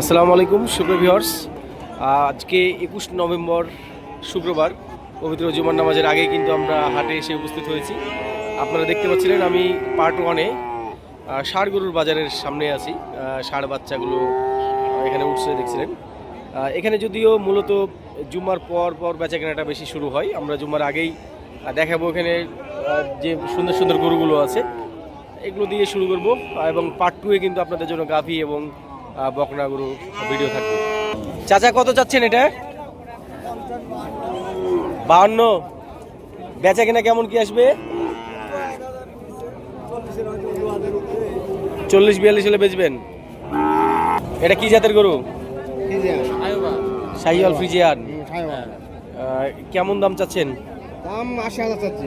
আসসালামু আলাইকুম সুপ্রভিয়র্স আজকে একুশ নভেম্বর শুক্রবার, পবিত্র জুমার নামাজের আগে কিন্তু আমরা হাটে এসে উপস্থিত হয়েছি। আপনারা দেখতে পাচ্ছিলেন আমি পার্ট ওয়ানে ষাড় গরুর বাজারের সামনে আছি। ষাড় বাচ্চাগুলো এখানে উঠছে দেখছিলেন। এখানে যদিও মূলত জুম্মার পর পর বেচা কেনাটা বেশি শুরু হয়, আমরা জুম্মার আগেই দেখাবো এখানে যে সুন্দর সুন্দর গরুগুলো আছে। এগুলো দিয়ে শুরু করব এবং পার্ট টুয়ে কিন্তু আপনাদের জন্য গাভি এবং বকনা গরু ভিডিও থাকবে। চাচা কত চাচ্ছেন এটা? বাহান্ন। বেচা কিনা কেমন কি আসবে? চল্লিশ বিয়াল্লিশ হলে বেচবেন। এটা কি জাতের গরু? শাহিওয়াল ফ্রিজিয়ান। কেমন দাম চাচ্ছেন? দাম আশি হাজার চাচ্ছি।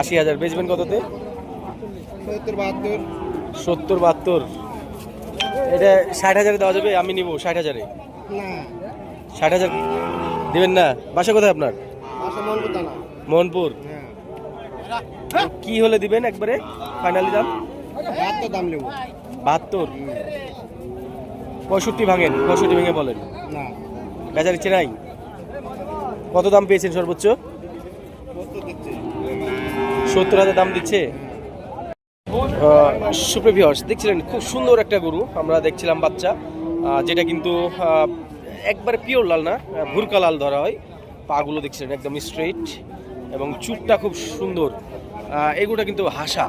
আশি হাজার। বেচবেন কততে? সত্তর বাহাত্তর। সত্তর বাহাত্তর। এটা ষাট হাজারে দেওয়া যাবে আমি নিব ষাট হাজারে। ষাট হাজার দেবেন না? বাসা কোথায় আপনার? মোহনপুর হ্যাঁ। কি হলে দিবেন একবারে? ফাইনালি দাম? বাহাত্তর দাম নেব। বাহাত্তর? পঁয়ষট্টি ভাঙেন পঁয়ষট্টি ভেঙে বলেন। না। ইচ্ছে নাই কত দাম পেয়েছেন সর্বোচ্চ? সত্তর হাজার দাম দিচ্ছে? সুপ্রিভিয়র্স দেখছিলেন খুব সুন্দর একটা গরু, আমরা দেখছিলাম বাচ্চা যেটা কিন্তু একবার পিওর লাল না ভুরকা লাল ধরা হয়। পাগুলো দেখছিলেন একদম স্ট্রেট এবং চুটটা খুব সুন্দর। এগুলোটা কিন্তু হাসা।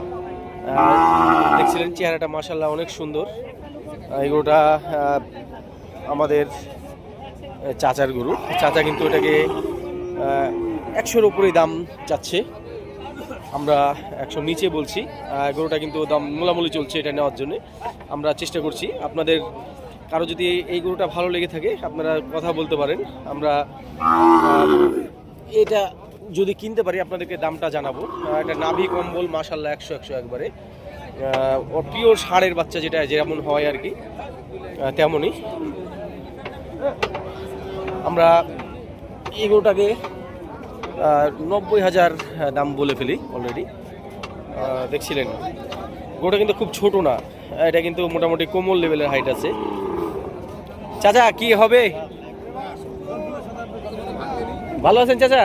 দেখছিলেন চেহারাটা মাসাল্লাহ অনেক সুন্দর। এগুলোটা আমাদের চাচার গরু। চাচা কিন্তু এটাকে একশোর উপরেই দাম চাচ্ছে। আমরা একশো নিচে বলছি গরুটা কিন্তু দাম মোলামুলি চলছে এটা নেওয়ার জন্য। আমরা চেষ্টা করছি, আপনাদের কারও যদি এই গরুটা ভালো লেগে থাকে, আপনারা কথা বলতে পারেন। আমরা এটা যদি কিনতে পারি, আপনাদেরকে দামটা জানাব। এটা নাভি কম্বল মাসাল্লাহ একশো একশো একবারে। পিওর ষাঁড়ের বাচ্চা যেটা যেমন হয় আর কি তেমনই। আমরা এই গরুটাকে নব্বই হাজার দাম বলে ফেলি অলরেডি দেখছিলেন। গরুটা কিন্তু খুব ছোট না। এটা কিন্তু মোটামুটি কোমল লেভেলের হাইট আছে। চাচা, কি হবে? ভালো আছেন চাচা?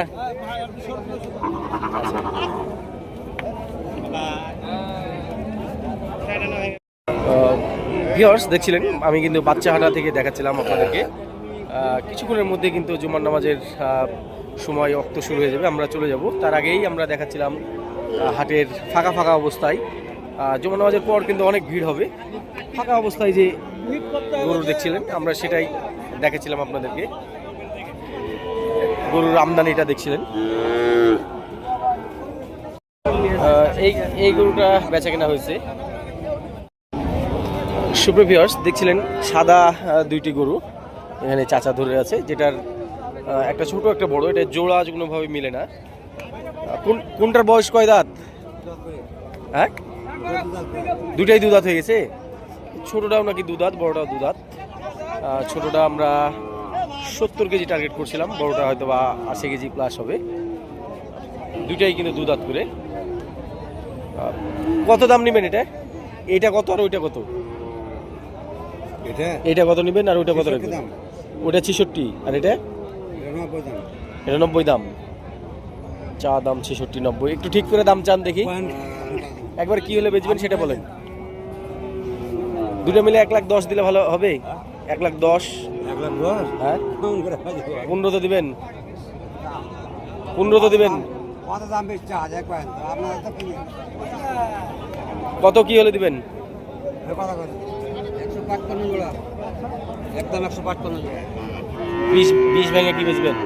ভিওর্স দেখছিলেন? আমি কিন্তু বাচ্চা হাটা থেকে দেখাচ্ছিলাম আপনাদেরকে। কিছুক্ষণের মধ্যে কিন্তু জুমার নামাজের সময় অক্ত শুরু হয়ে যাবে, আমরা চলে যাব। তার আগেই আমরা দেখাচ্ছিলাম হাটের ফাঁকা ফাঁকা অবস্থায়। জুমার নামাজের পর কিন্তু অনেক ভিড় হবে। ফাঁকা অবস্থায় যে গরু দেখছিলেন, আমরা সেটাই দেখাচ্ছিলাম আপনাদেরকে। গরুর আমদানিটা দেখছিলেন। এই এই গরুটা বেচা কেনা হয়েছে। সুপ্রভিয়ার্স দেখছিলেন সাদা দুইটি গরু এখানে চাচা ধরে আছে, যেটার একটা ছোট একটা বড় এটা জোড়া কোনোভাবে মিলে না। কোন কোনটার বয়স কয় দাঁত? হ্যাঁ? দুটাই দুধাত হয়ে গেছে? ছোটটাও নাকি দুধাত বড়টাও আহ, ছোটটা আমরা সত্তর কেজি টার্গেট করছিলাম বড়টা হয়তো বা আশি কেজি প্লাস হবে। দুটাই কিন্তু দুধাত করে। কত দাম নেবেন এটা? এটা কত আর ওইটা কত? এটা? এটা কত নেবেন আর ওইটা কত রাখবেন? ওটা ছেষট্টি। আর এটা? এটা নব্বই দাম? চা দাম ছেষট্টি নব্বই। একটু ঠিক করে দাম চান দেখি। একবার কি হলে বেচবেন সেটা বলেন। দুটো মিলে এক লাখ দশ দিলে ভালো হবে। এক লাখ দশ। হ্যাঁ? পনেরো তো দিবেন। পনেরো তো দিবেন। কত কি? হলে দিবেন? একদম একশো পাঁচপান্ন বিশ বিশ ভেঙে কি বেচবেন?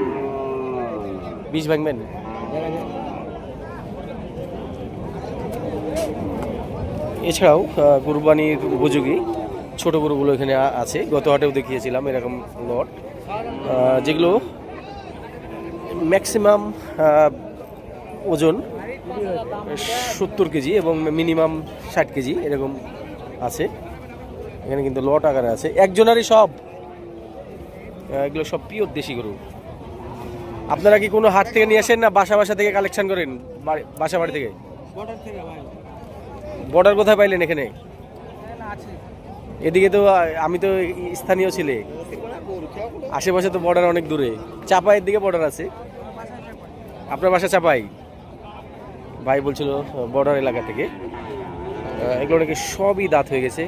বিশ ভাঙবেন? এছাড়াও কুরবানির উপযোগী ছোট গরুগুলো এখানে আছে। গত হাটেও দেখিয়েছিলাম এরকম লট। যেগুলো ম্যাক্সিমাম ওজন সত্তর কেজি এবং মিনিমাম ষাট কেজি এরকম আছে। এখানে কিন্তু লট আকারে আছে। একজনারই সব। এগুলো সব পিওর দেশি গরু। আপনারা কি কোনো হাট থেকে নিয়ে আসেন না বাসা বাসা থেকে কালেকশন করেন? বাসা বাড়ি থেকে? বর্ডার কোথায় পাইলেন এখানে? এদিকে তো আমি তো স্থানীয় ছিলে। আশেপাশে তো বর্ডার অনেক দূরে। চাপাইয়ের দিকে বর্ডার আছে। আপনার বাসা চাপাই? ভাই বলছিল বর্ডার এলাকা থেকে। এগুলো নাকি সবই দাঁত হয়ে গেছে।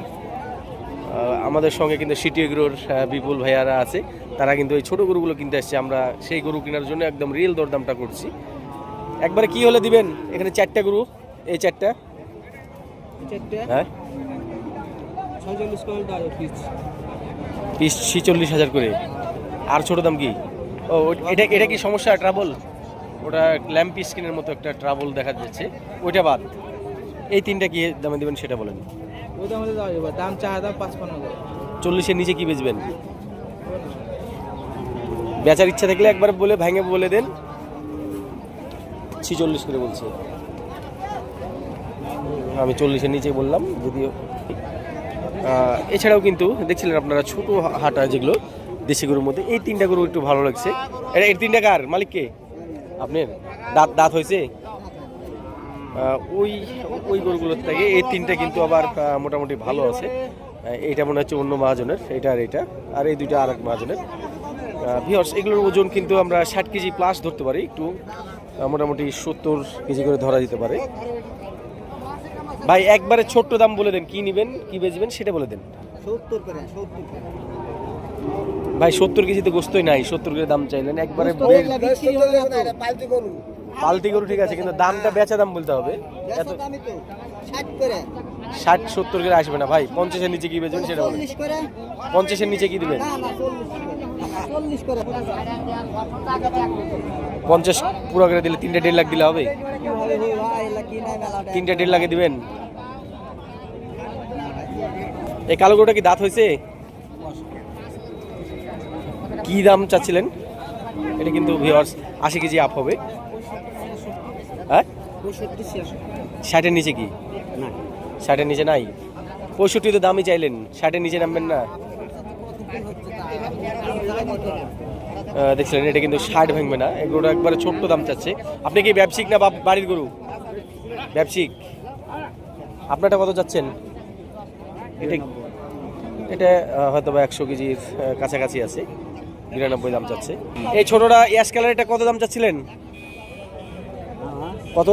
আমাদের সঙ্গে কিন্তু সিটি এগ্রোর বিপুল ভাইয়ারা আছে। তারা কিন্তু এই ছোটো গরুগুলো কিনতে আসছে। আমরা সেই গরু কেনার জন্য একদম রিয়েল দরদামটা করছি। একবারে কি হলে দিবেন? এখানে চারটা গরু। এই চারটা? হ্যাঁ? পিস ছিচল্লিশ হাজার করে। আর ছোট দাম কি? ও এটা এটা কি সমস্যা? ট্রাবল ওটা ল্যাম্প স্ক্রিনের মতো একটা ট্রাবল দেখা যাচ্ছে। ওইটা বাদ। এই তিনটা কি দামে দেবেন সেটা বলেন। দাম চা চল্লিশের নিচে কি বেচবেন? বেচার ইচ্ছা থাকলে একবার বলে, ভেঙে বলে দেন। ছিচল্লিশ করে বলছে। আমি চল্লিশের নিচে বললাম, যদিও। এছাড়াও কিন্তু দেখছিলেন আপনারা ছোট হাটা যেগুলো, দেশি গরুর মধ্যে। এই তিনটা গরু একটু ভালো লাগছে। এটা এই তিনটা কার? মালিক কে আপনার? দাঁত দাঁত হয়েছে? ওই ওই গরুগুলোর থেকে এই তিনটা কিন্তু আবার মোটামুটি ভালো আছে। এইটা মনে হচ্ছে অন্য মহাজনের এটা আর এটা আর এই দুইটা আর এক মহাজনের ভিওর্স এগুলোর ওজন কিন্তু আমরা ষাট কেজি প্লাস ধরতে পারি একটু মোটামুটি সত্তর কেজি করে ধরা যেতে পারে। ভাই একবারে ছোট্ট দাম বলে দেন কি নেবেন কি বেচবেন সেটা বলে দেন। ভাই সত্তর কেজিতে গোস্তই নাই সত্তর কেজি দাম চাইলেন একবারে বের- পালতি গরু ঠিক আছে কিন্তু দামটা বেচা দাম বলতে হবে। এত ষাট সত্তর করে আসবে না ভাই পঞ্চাশের নিচে কি বেচবেন সেটা বলেন। পঞ্চাশের নিচে কি দিবেন? পঞ্চাশ পুরো করে দিলে তিনটে দেড় লাখ দিলে হবে? তিনটে দেড় লাখে দিবেন? এই কালো গরুটা কি দাঁত হয়েছে? কি দাম চাচ্ছিলেন? এটা কিন্তু ভিওয়ার্স আশি কেজি আপ হবে। হ্যাঁ? ষাটের নিচে কি? ষাটের নিচে নাই? পঁয়ষট্টি তো দামই চাইলেন ষাটের নিচে নামবেন না। দেখছিলেন এটা কিন্তু ষাট ভাঙবে না এগুলো একবারে ছোট্ট দাম চাচ্ছে। আপনি কি ব্যবসায়িক না বাড়ির গরু? ব্যবসায়িক আপনারটা কত যাচ্ছেন এটা এটা হয়তো বা একশো কেজির কাছাকাছি আছে। বিরানব্বই দাম চাচ্ছে। এই ছোটটা ইয়াস কালার কত দাম চাচ্ছিলেন? কত?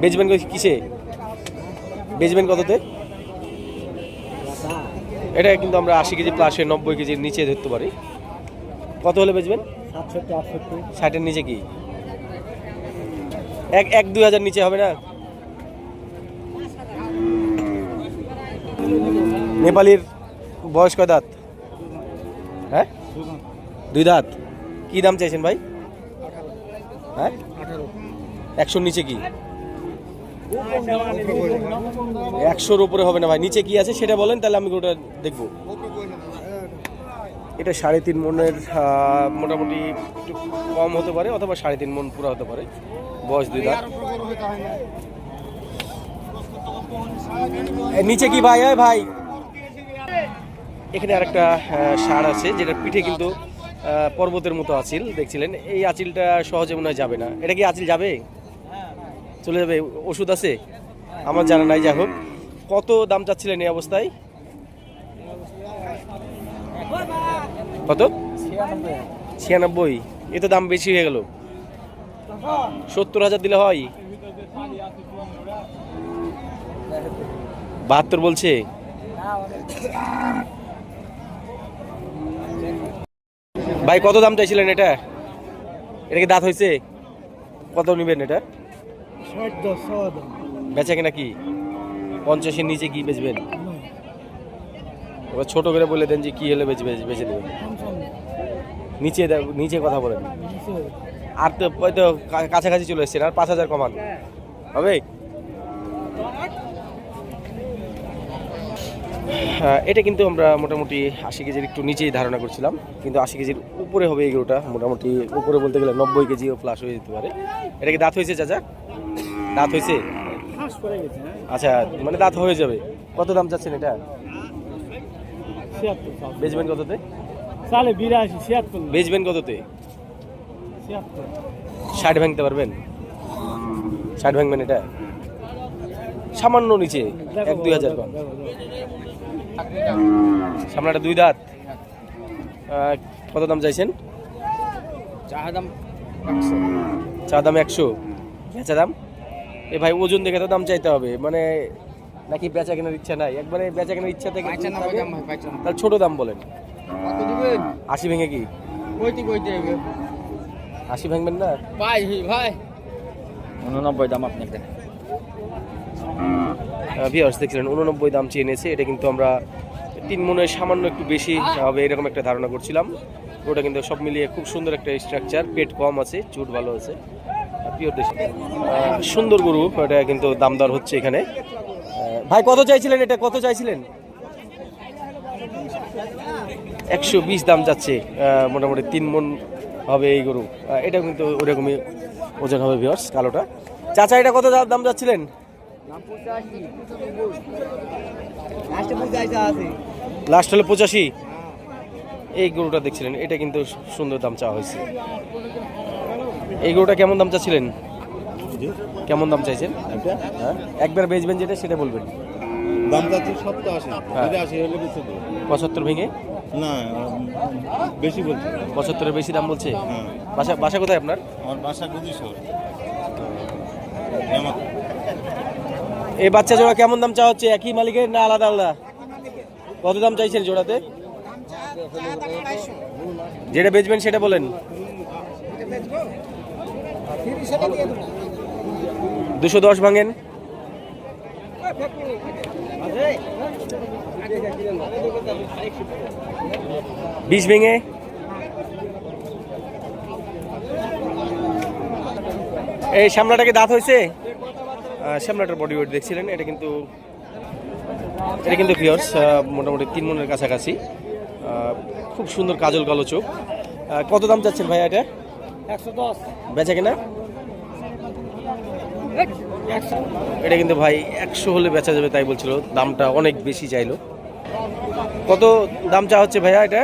বেচবেন কিসে? বেচবেন কততে? এটা কিন্তু আমরা আশি কেজি প্লাসে নব্বই কেজির নিচে ধরতে পারি। কত হলে বেচবেন ষাটের নিচে কি? এক এক দুই হাজার নিচে হবে না? নেপালির বয়স কয় দাঁত? হ্যাঁ? দুই দাঁত। কি দাম চাইছেন ভাই? হ্যাঁ? একশোর নিচে কি? একশোর উপরে হবে না ভাই। নিচে কি আছে সেটা বলেন, তাহলে আমি ওটা দেখব। এটা সাড়ে তিন মনের মোটামুটি একটু কম হতে পারে, অথবা সাড়ে তিন মন পুরো হতে পারে। বয়স দুই দাঁত। নিচে কি ভাই? ভাই। এখানে আরেকটা ষাঁড় আছে যেটা পিঠে কিন্তু পর্বতের মতো আচিল, দেখছিলেন? এই আচিলটা সহজে মনে হয় যাবে না। এটা কি আচিল যাবে? চলে যাবে, ওষুধ আছে? আমার জানা নাই, যাই হোক। কত দাম চাচ্ছিলেন এই অবস্থায়? কত? ছিয়ানব্বই। এ তো দাম বেশি হয়ে গেল। সত্তর হাজার দিলে হয়। বাহাত্তর বলছে? ভাই, কত দাম চাইছিলেন এটা? এটা কি দাঁত হয়েছে? কত নেবেন এটা? বেচা কিনা কি? পঞ্চাশের নিচে কি বেচবেন? এবার ছোট করে বলে দেন যে কি হলে বেচে বেচে দেবেন। নিচে নিচে কথা বলেন। আর তো ওই তো কাছাকাছি চলে এসছেন আর পাঁচ হাজার কমান। হবে? হ্যাঁ, এটা কিন্তু আমরা মোটামুটি আশি কেজির একটু নিচেই ধারণা করছিলাম কিন্তু আশি কেজির উপরে হবে এই গরুটা। মোটামুটি উপরে বলতে গেলে নব্বই কেজিও প্লাস হয়ে যেতে পারে। এটা কি দাঁত হয়েছে চাচা? দাঁত হয়েছে? ফাঁস করে গেছে হ্যাঁ। আচ্ছা মানে দাঁত হয়ে যাবে। কত দাম চাচ্ছেন এটা? বেচবেন কততে? সালে বিরাশি ছিয়াত্তর বেচবেন কততে? ষাট ভাঙতে পারবেন? ষাট ভাঙবেন এটা? সামান্য নিচে এক দুই হাজার কম। সামনেটা দুই দাঁত। কত দাম চাইছেন? দাম চা দাম একশো। বেচা দাম? এ ভাই ওজন দেখে তো দাম চাইতে হবে। মানে নাকি বেচা কেনার ইচ্ছা নাই। একবারে বেচা কেনার ইচ্ছা থেকে পাইছেন না দাম ভাই পাইছেন না। তাহলে ছোট দাম বলেন। কত দিবেন? আশি ভেঙে কি? কইতে কইতে আশি ভাঙবেন না? ভাই ভাই। উননব্বই দাম আপনি ভিওর্স দেখছিলেন উননব্বই দাম চেয়ে নিয়েছে। এটা কিন্তু আমরা তিন মনে সামান্য একটু বেশি হবে এরকম একটা ধারণা করছিলাম। ওটা কিন্তু সব মিলিয়ে খুব সুন্দর একটা স্ট্রাকচার পেট কম আছে চুট ভালো আছে। সুন্দর গরু, এটা কিন্তু দাম দর হচ্ছে এখানে। ভাই, কত চাইছিলেন এটা? কত চাইছিলেন? একশো বিশ দাম যাচ্ছে। মোটামুটি তিন মন হবে এই গরু। এটা কিন্তু ওরকমই ওজন হবে ভিওর্স কালোটা। চাচা, এটা কত দাম যাচ্ছিলেন? লাস্ট হলো পঁচাশি। এই গরুটা দেখছিলেন, এটা কিন্তু সুন্দর দাম চাওয়া হয়েছে। এই গরুটা কেমন দাম চাচ্ছিলেন? কেমন দাম চাইছেন? হ্যাঁ। একবার বেচবেন যেটা সেটা বলবেন। দাম চাচ্ছি সপ্তাহ হ্যাঁ। যদি আসে হলে বেশি পঁচাত্তর ভেঙে? না বেশি বলছি। পঁচাত্তরের বেশি দাম বলছে? হ্যাঁ। বাসা বাসা কোথায় আপনার? আমার বাসা এই বাচ্চা জোড়া কেমন দাম চাওয়া হচ্ছে? একই মালিকের না আলাদা আলাদা? কত দাম চাইছেন জোড়াতে? যেটা বেচবেন সেটা বলেন। দুশো দশ ভাঙেন। বিশ ভেঙে। এই সামলাটাকে দাঁত হয়েছে? শ্যামলাটার বডি ওয়েট দেখছিলেন এটা কিন্তু এটা কিন্তু পিওর্স মোটামুটি তিন মনের কাছাকাছি। খুব সুন্দর কাজল কালো চোখ। কত দাম চাচ্ছেন ভাই এটা? একশো দশ। বেচা কিনা? এটা কিন্তু ভাই একশো হলে বেচা যাবে তাই বলছিল। দামটা অনেক বেশি চাইলো। কত দাম চা হচ্ছে ভাইয়া এটা?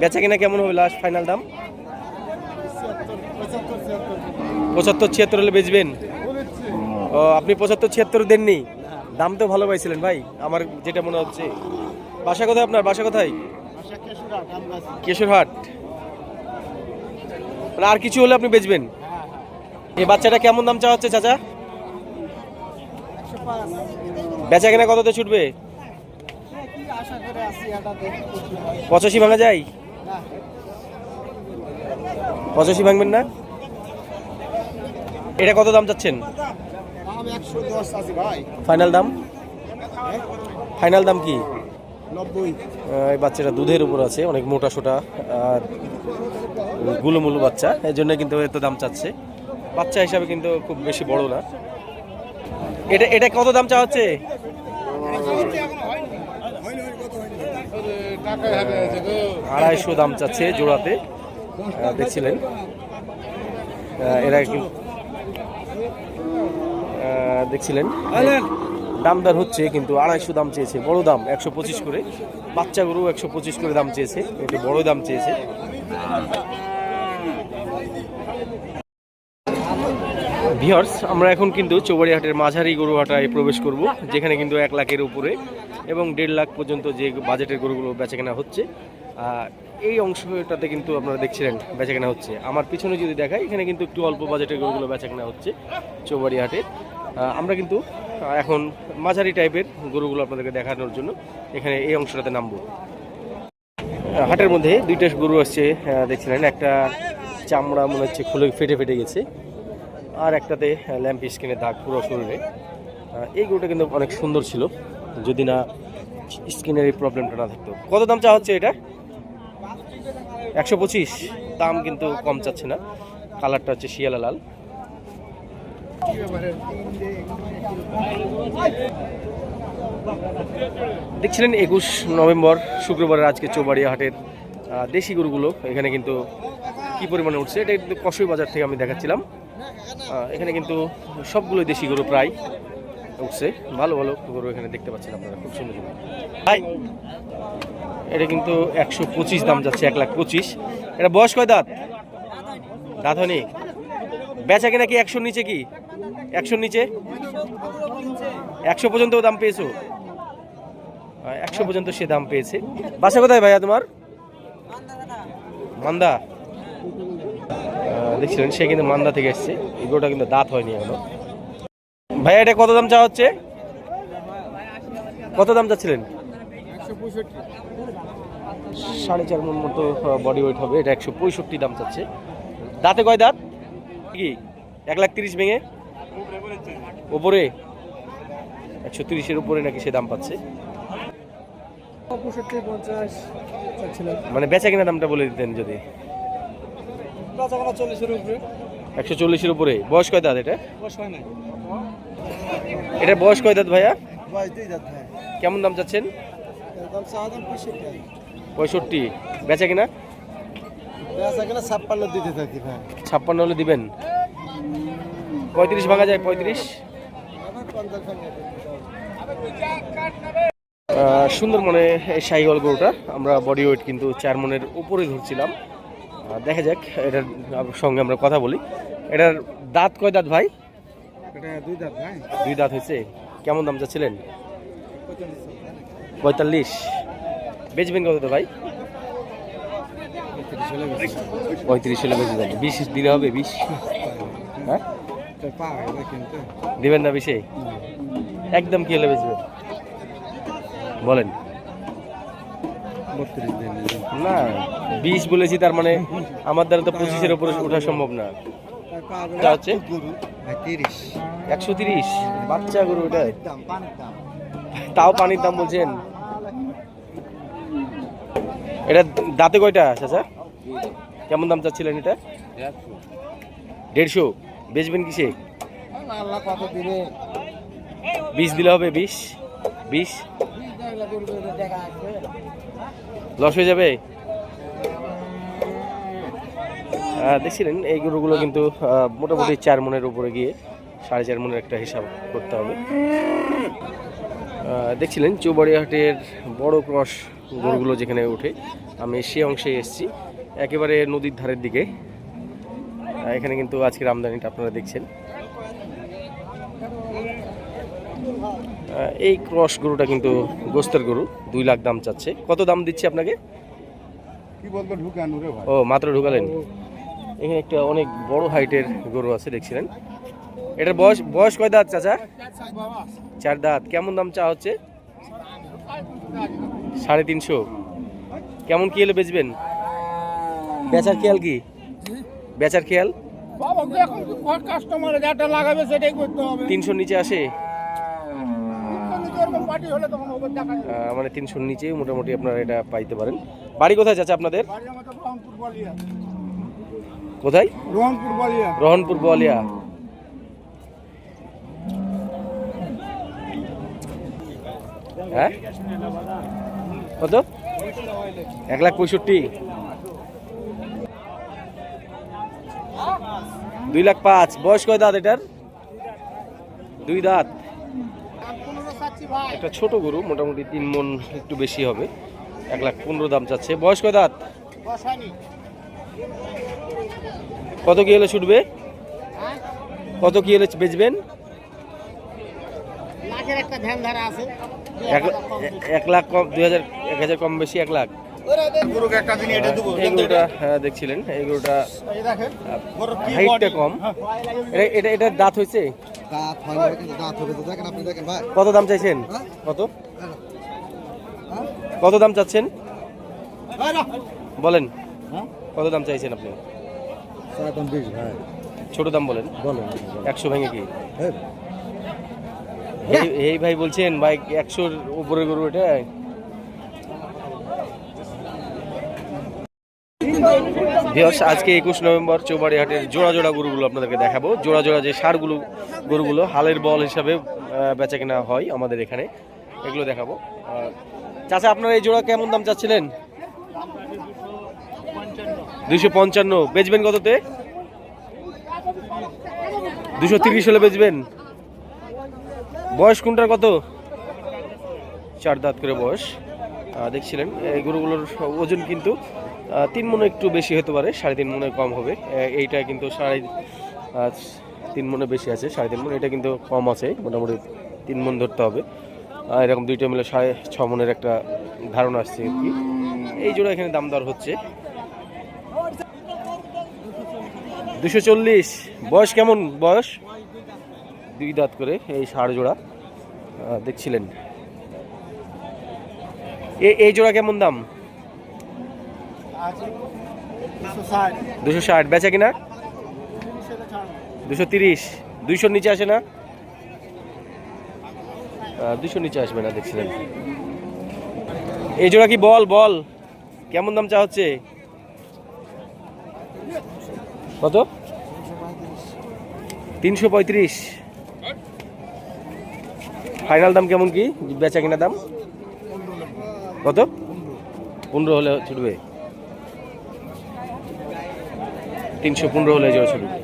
বেচা কিনা কেমন হবে লাস্ট ফাইনাল দাম? পঁচাত্তর ছিয়াত্তর হলে বেচবেন? ও আপনি পঁচাত্তর ছিয়াত্তর দেননি? দাম তো ভালো পাইছিলেন ভাই আমার যেটা মনে হচ্ছে। বাসা কোথায় আপনার? বাসা কোথায়? কেশরহাট মানে আর কিছু হলে আপনি বেচবেন? এই বাচ্চাটা কেমন দাম চাওয়া হচ্ছে চাচা? বেচা কেনা কততে ছুটবে? পঁচাশি ভাঙা যায়? পঁচাশি ভাঙবেন না? এটা কত দাম চাচ্ছেন? ফাইনাল দাম? ফাইনাল দাম কি? এই বাচ্চাটা দুধের উপর আছে, অনেক মোটা সোটা, আর গুলোমুলো বাচ্চা এই জন্য কিন্তু এত দাম চাচ্ছে। বাচ্চা হিসাবে কিন্তু খুব বেশি বড় না। এটা এটা কত দাম চা হচ্ছে? আড়াইশো দাম চাচ্ছে জোড়াতে। দেখছিলেন। এরা দেখছিলেন। দামদার হচ্ছে কিন্তু আড়াইশো দাম চেয়েছে, বড় দাম, একশো পঁচিশ করে। বাচ্চা গরু একশো পঁচিশ করে দাম চেয়েছে, একটু বড় দাম চেয়েছে। ভিওর্স আমরা এখন কিন্তু চৌবাড়িহাটের মাঝারি গরু হাটায় প্রবেশ করব, যেখানে কিন্তু এক লাখের উপরে এবং দেড় লাখ পর্যন্ত যে বাজেটের গরুগুলো বেচাকেনা হচ্ছে এই অংশটাতে কিন্তু আপনারা দেখছিলেন বেচাকেনা হচ্ছে। আমার পিছনে যদি দেখাই, এখানে কিন্তু একটু অল্প বাজেটের গরুগুলো বেচাকেনা হচ্ছে চৌবাড়িহাটে আমরা কিন্তু এখন মাঝারি টাইপের গরুগুলো আপনাদেরকে দেখানোর জন্য এখানে এই অংশটাতে নামবো। হাটের মধ্যে দুইটা গরু আসছে দেখছিলেন। একটা চামড়া মনে হচ্ছে খুলে, ফেটে ফেটে গেছে। আর একটাতে ল্যাম্প স্কিনের দাগ পুরো শরীরে। এই গরুটা কিন্তু অনেক সুন্দর ছিল, যদি না স্কিনের এই প্রবলেমটা না থাকতো। কত দাম চা হচ্ছে এটা? একশো পঁচিশ। দাম কিন্তু কম চাচ্ছে না। কালারটা হচ্ছে শিয়ালা লাল। দেখছিলেন একুশ নভেম্বর, শুক্রবারের আজকে চৌবাড়িয়া হাটের দেশি গরুগুলো। এখানে কিন্তু কি পরিমাণে উঠছে, এটা কিন্তু কষই বাজার থেকে আমি দেখাচ্ছিলাম। এখানে কিন্তু সবগুলো দেশি গরু প্রায় উঠছে। ভালো ভালো গরু এখানে দেখতে পাচ্ছেন আপনারা, খুব সুন্দর ভাই, এটা কিন্তু একশো পঁচিশ দাম যাচ্ছে, এক লাখ পঁচিশ। এটা বয়স কয় দাঁত? দাঁত হয়নি বেচা কিনা কি একশোর নিচে কি? একশোর নিচে? একশো পর্যন্ত দাম পেয়েছ? একশো পর্যন্ত সে দাম পেয়েছে। বাসা কোথায় ভাইয়া তোমার? মান্দা। দেখছিলেন সে কিন্তু মান্দা থেকে এসছে। এই গরুটা কিন্তু দাঁত হয়নি এখনও। ভাইয়া এটা কত দাম চাওয়া হচ্ছে? কত দাম চাচ্ছিলেন? সাড়ে চার মন মতো বডি ওয়েট হবে। এটা একশো পঁয়ষট্টি দাম চাচ্ছে। দাঁতে কয় দাঁত? কি? এক লাখ তিরিশ ভেঙে? ওপরে একশো তিরিশের উপরে নাকি সে দাম পাচ্ছে? মানে বেচা কিনা দামটা বলে দিতেন যদি। একশো চল্লিশের উপরে। বয়স কয় দাঁত এটা? হয় এটা বয়স কয় দাঁত ভাইয়া? কেমন দাম চাচ্ছেন? পঁয়ষট্টি। বেচা কিনা? ছাপ্পান্ন দিতে থাকি ভাই। ছাপ্পান্ন হলে দিবেন। পঁয়ত্রিশ ভাঙা যায় পঁয়ত্রিশ? সুন্দর মনে এই শাহিওয়াল গরুটা আমরা বডি ওয়েট কিন্তু চার মনের উপরে ধরছিলাম। দেখা যাক এটার সঙ্গে আমরা কথা বলি। এটার দাঁত কয় দাঁত ভাই? দুই দাঁত ভাই। দুই দাঁত হয়েছে। কেমন দাম চাচ্ছিলেন? পঁয়তাল্লিশ। পঁয়তাল্লিশ। বেচবেন কত তো ভাই? পঁয়ত্রিশ হলে বেঁচে। যাবে। বিশ দিলে হবে বিশ? হ্যাঁ? দিবেন না বিশে? একদম কি হলে বেচবেন? বলেন। না বিশ বলেছি তার মানে আমার দ্বারা তো পঁচিশের উপরে ওঠা সম্ভব না। এটা হচ্ছে? তিরিশ। একশো তিরিশ? বাচ্চা গরু এটা? তাও পানির দাম বলছেন? এটা দাঁতে কয়টা চাচা? কেমন দাম চাচ্ছিলেন এটা? দেড়শো। বেচবেন কিসে? আল্লাহ কত দিনে বিশ দিলে হবে বিশ? বিশ? লস হয়ে যাবে? দেখছিলেন এই গরুগুলো কিন্তু মোটামুটি চার মনের উপরে গিয়ে সাড়ে চার মনের একটা হিসাব করতে হবে। দেখছিলেন চৌবাড়িহাটের বড় ক্রস গরুগুলো যেখানে ওঠে আমি সে অংশে এসেছি। একেবারে নদীর ধারের দিকে। এখানে কিন্তু আজকের আমদানিটা আপনারা দেখছেন। এই ক্রস গরুটা কিন্তু গোস্তের গরু দুই লাখ দাম চাচ্ছে। কত দাম দিচ্ছে আপনাকে? কি বলব ঢুকানো রে ভাই। ও মাত্র ঢুকালেন? এখানে একটা অনেক বড় হাইটের গরু আছে দেখছিলেন। এটার বয়স বয়স কয় দাঁত চাচা? চার দাঁত। কেমন দাম চা হচ্ছে? সাড়ে তিনশো। কেমন কি এলে বেচবেন? বেচার খেয়াল কি? বেচার খেয়াল? কাস্টমার যেটা লাগাবে সেটাই করতে হবে। তিনশোর নিচে আসে? মানে তিনশোর নিচেই মোটামুটি আপনারা এটা পাইতে পারেন। বাড়ি কোথায় চাচা আপনাদের? কোথায়? রহনপুর বলিয়া। হ্যাঁ? কত? এক লাখ পঁয়ষট্টি। দুই লাখ পাঁচ। বয়স কয় দাঁত এটার? দুই দাঁত। একটা ছোট গরু মোটামুটি তিন মন একটু বেশি হবে। এক লাখ পনেরো দাম চাচ্ছে। বয়স কয় দাঁত? কত কি হলে ছুটবে? কত কি হলে বেচবেন? এক লাখ কম দুই হাজার এক হাজার কম বেশি এক লাখ? এটা এই গরুটা হ্যাঁ, দেখছিলেন। এই গরুটা হাইটটা কম। এটা এটা এটার দাঁত হয়েছে? দাঁত হয় না কিন্তু দাঁত হবে তো। দেখেন আপনি দেখেন ভাই। কত দাম চাইছেন? কত? কত দাম চাচ্ছেন? বলেন। কত দাম চাইছেন আপনি? ছোট দাম বলেন। বলেন। একশো ভেঙে কি? এই ভাই বলছেন ভাই একশোর উপরে গরু এটা ভিউয়ার্স, আজকে একুশ নভেম্বর চৌবাড়ি হাটের জোড়া জোড়া গরুগুলো আপনাদেরকে দেখাবো। জোড়া জোড়া যে সারগুলো গরুগুলো হালের বল হিসাবে বেচা কেনা হয় আমাদের এখানে। এগুলো দেখাবো। চাচা আপনারা এই জোড়া কেমন দাম চাচ্ছিলেন? দুশো পঞ্চান্ন। বেচবেন কততে? দুশো তিরিশ হলে বেচবেন। বয়স কোনটার কত? চার দাঁত করে বয়স। দেখছিলেন এই গরুগুলোর ওজন কিন্তু তিন মনে একটু বেশি হতে পারে, সাড়ে তিন মনে কম হবে। এইটা কিন্তু সাড়ে তিন মনে বেশি আছে, সাড়ে তিন মন এটা কিন্তু কম আছে, মোটামুটি তিন মন ধরতে হবে। এরকম দুইটা মিলে সাড়ে ছ মনের একটা ধারণা আসছে আর কি। এই জোড়া এখানে দাম দর হচ্ছে। দুশো চল্লিশ। বয়স কেমন? বয়স? দুই দাঁত করে এই ষাড় জোড়া দেখছিলেন। এই জোড়া কেমন দাম? দুশো ষাট। বেচা কিনা? দুশো তিরিশ। দুইশোর নিচে আসে না? দুশোর নিচে আসবে না দেখছিলেন এই জোড়া কি বল? বল। কেমন দাম চা হচ্ছে? কত? তিনশো পঁয়ত্রিশ। ফাইনাল দাম কেমন কি? বেচা কিনা দাম? কত? পনেরো হলে ছুটবে। তিনশো পনেরো হলে যাওয়া ছুটবে